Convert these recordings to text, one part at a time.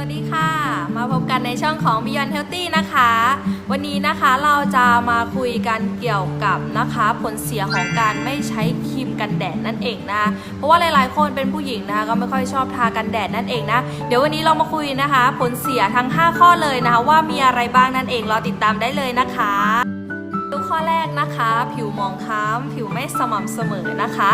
วัสดีค่ะ มาพบกันในช่องของ Beyond Healthy นะคะ วันนี้นะคะเราจะมาคุยกันเกี่ยวกับนะคะผลเสียของการไม่ใช้ครีมกันแดดนั่นเองนะเพราะว่าหลายๆ คนเป็นผู้หญิงนะคะก็ไม่ค่อยชอบทากันแดดนั่นเองนะเดี๋ยววันนี้เรามาคุยนะคะ ผลเสียทั้ง 5 ข้อเลยนะคะว่ามีอะไรบ้างนั่นเองรอติดตามได้เลยนะคะ ข้อแรกนะคะ ผิวหมองคล้ำผิวไม่สม่ำเสมอนะคะ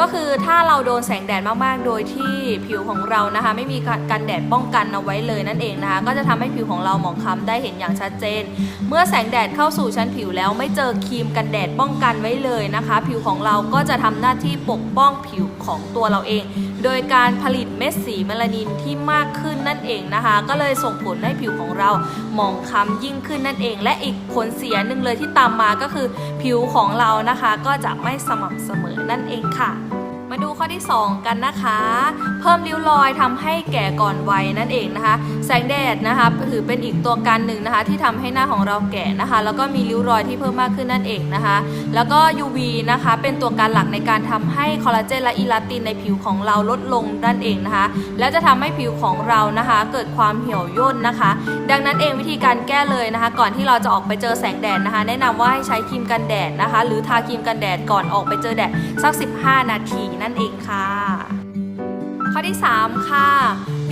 ก็คือถ้าเราโดนแสงแดดมากๆ โดยที่ผิวของเรานะคะ ไม่มีกันแดดป้องกันเอาไว้เลยนั่นเองนะคะ ก็จะทำให้ผิวของเราหมองคล้ำได้เห็นอย่างชัดเจน เมื่อแสงแดดเข้าสู่ชั้นผิวแล้วไม่เจอครีมกันแดดป้องกันไว้เลยนะคะ ผิวของเราก็จะทำหน้าที่ปกป้องผิวของตัวเราเอง โดยการผลิตเม็ดสีเมลานินที่มากขึ้นนั่นเองนะคะ ก็เลยส่งผลให้ผิวของเราหมองคล้ำยิ่งขึ้นนั่นเอง และอีกผลเสียหนึ่งเลยที่ตามมาก็คือผิวของเรานะคะ ก็จะไม่สม่ำเสมอนั่นเองค่ะ มาดูข้อที่ 2 กันนะคะ เพิ่มริ้วรอยทำให้แก่ก่อนวัยนั่นเองนะคะ แสงแดดนะคะถือเป็นอีกตัวการหนึ่งนะคะ ที่ทำให้หน้าของเราแก่นะคะ แล้วก็มีริ้วรอยที่เพิ่มมากขึ้นนั่นเองนะคะ แล้วก็ UV นะคะเป็นตัวการหลักในการทำให้คอลลาเจนและอีลาตินในผิวของเราลดลงนั่นเองนะคะ และจะทำให้ผิวของเรานะคะ เกิดความเหี่ยวย่นนะคะ ดังนั้นเองวิธีการแก้เลยนะคะ ก่อนที่เราจะออกไปเจอแสงแดดนะคะ แนะนำว่าให้ใช้ครีมกันแดดนะคะ หรือทาครีมกันแดดก่อนออกไปเจอแดดสัก 15 นาทีนั่นเองค่ะ ข้อที่ 3 ค่ะ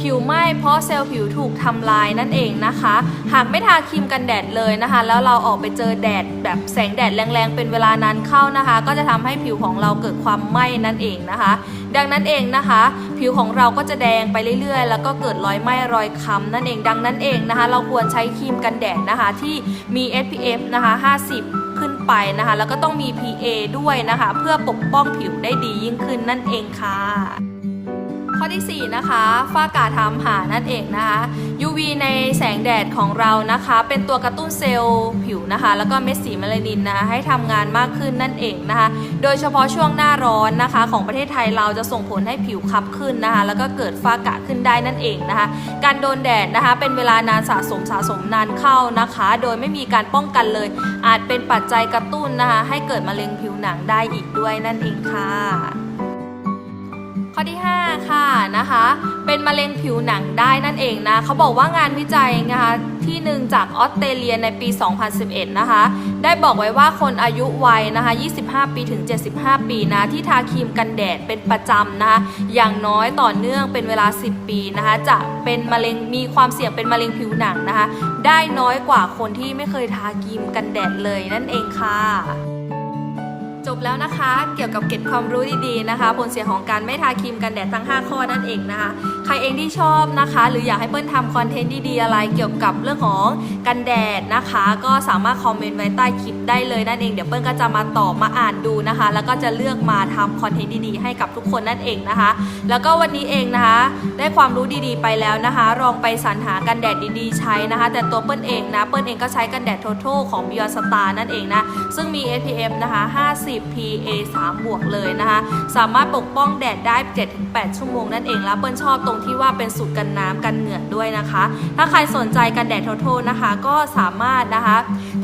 ผิวไหม้เพราะเซลล์ผิวถูกทำลายนั่นเองนะคะ หากไม่ทาครีมกันแดดเลยนะคะ แล้วเราออกไปเจอแดดแบบแสงแดดแรงๆ เป็นเวลานานเข้านะคะ ก็จะทำให้ผิวของเราเกิดความไหม้นั่นเองนะคะ ดังนั้นเองนะคะ ผิวของเราก็จะแดงไปเรื่อย ๆ แล้วก็เกิดรอยไหม้รอยค้ำนั่นเองดังนั้นเองนะคะ เราควรใช้ครีมกันแดดนะคะที่มี SPF นะคะ 50 ไปนะคะ แล้วก็ต้องมี PA ด้วยนะคะ เพื่อปกป้องผิวได้ดียิ่งขึ้นนั่นเองค่ะ ข้อที่ 4 นะคะฝ้ากาทำหานั่นเองนะคะ UV ในแสงแดดของเรานะคะ เป็นตัวกระตุ้นเซลล์ผิวนะคะ แล้วก็เม็ดสีเมลานินนะคะให้ทำงานมากขึ้นนั่นเองนะคะ โดยเฉพาะช่วงหน้าร้อนนะคะ ของประเทศไทยเราจะส่งผลให้ผิวคับขึ้นนะคะ แล้วก็เกิดฝ้ากาขึ้นได้นั่นเองนะคะ การโดนแดดนะคะ เป็นเวลานานสะสมสะสมนานเข้านะคะ โดยไม่มีการป้องกันเลย อาจเป็นปัจจัยกระตุ้นนะคะ ให้เกิดมะเร็งผิวหนังได้อีกด้วยนั่นเองค่ะ อที่ 5 ค่ะนะคะ เป็นมะเร็งผิวหนังได้นั่นเองนะเขาบอกว่างานวิจัยนะคะที่หนึ่งจากออสเตรเลียในปี 2011 นะคะ ได้บอกไว้ว่าคนอายุวัยนะคะ 25 ปีถึง 75 ปีนะ ที่ทาครีมกันแดดเป็นประจำนะคะ อย่างน้อยต่อเนื่องเป็นเวลา 10 ปีนะคะ จะเป็นมะเร็งมีความเสี่ยงเป็นมะเร็งผิวหนังนะคะ ได้น้อยกว่าคนที่ไม่เคยทาครีมกันแดดเลยนั่นเองค่ะ แล้วนะคะ เกี่ยวกับเกร็ดความรู้ดีๆนะคะ ผลเสียของการไม่ทาครีมกันแดดทั้ง 5 ข้อนั่นเองนะคะ ใครเองที่ชอบนะคะ หรืออยากให้เปิ้ลทำคอนเทนต์ดีๆอะไร เกี่ยวกับเรื่องของกันแดดนะคะ ก็สามารถคอมเมนต์ไว้ใต้คลิปได้เลยนั่นเองเดี๋ยวเปิ้ลก็จะมาตอบมาอ่านดูนะคะ แล้วก็จะเลือกมาทำคอนเทนต์ดีๆให้กับทุกคนนั่นเองนะคะ แล้วก็วันนี้เองนะคะ ได้ความรู้ดีๆไปแล้วนะคะ ลองไปสรรหากันแดดดีๆ ใช้นะคะ แต่ตัวเปิ้ลเองนะเปิ้ลเองก็ใช้กันแดด Total ของ Beyond Star นั่นเองนะซึ่งมี SPF นะคะ50 PA 3 บวกเลยนะคะ สามารถปกป้องแดดได้ 7-8 ชั่วโมงนั่นเองแล้วเปิ้ลชอบตรงที่ว่าเป็นสูตรกันน้ำกันเหงื่อด้วยนะคะ ถ้าใครสนใจกันแดดโทษนะคะก็สามารถนะคะ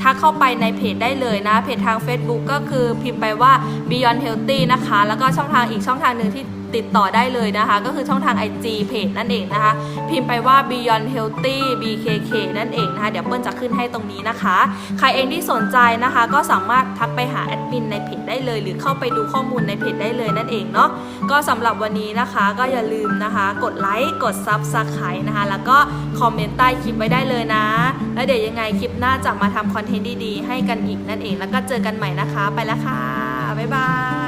ทักเข้าไปในเพจได้เลยนะ เพจทาง Facebook ก็คือพิมพ์ไปว่า Beyond Healthy นะคะ แล้วก็ช่องทางอีกช่องทางหนึ่งที่ติดต่อได้เลยนะคะ ก็คือช่องทาง IG เพจนั่นเองนะคะ พิมพ์ไปว่า Beyond Healthy BKK นั่นเองนะคะ เดี๋ยวเปิ้ลจะขึ้นให้ตรงนี้นะคะ ใครเองที่สนใจนะคะ ก็สามารถทักไปหาแอดมินในเพจได้เลย หรือเข้าไปดูข้อมูลในเพจได้เลยนั่นเองเนาะก็สำหรับวันนี้นะคะ ก็อย่าลืมนะคะ กดไลค์กด Subscribe นะคะ แล้วก็คอมเมนต์ใต้คลิปไว้ได้เลยนะ แล้วเดี๋ยวยังไงคลิปหน้าจะมาทำคอนเทนต์ดีๆให้กันอีกนั่นเองแล้วก็เจอกันใหม่นะคะ ไปแล้วค่ะบ๊ายบาย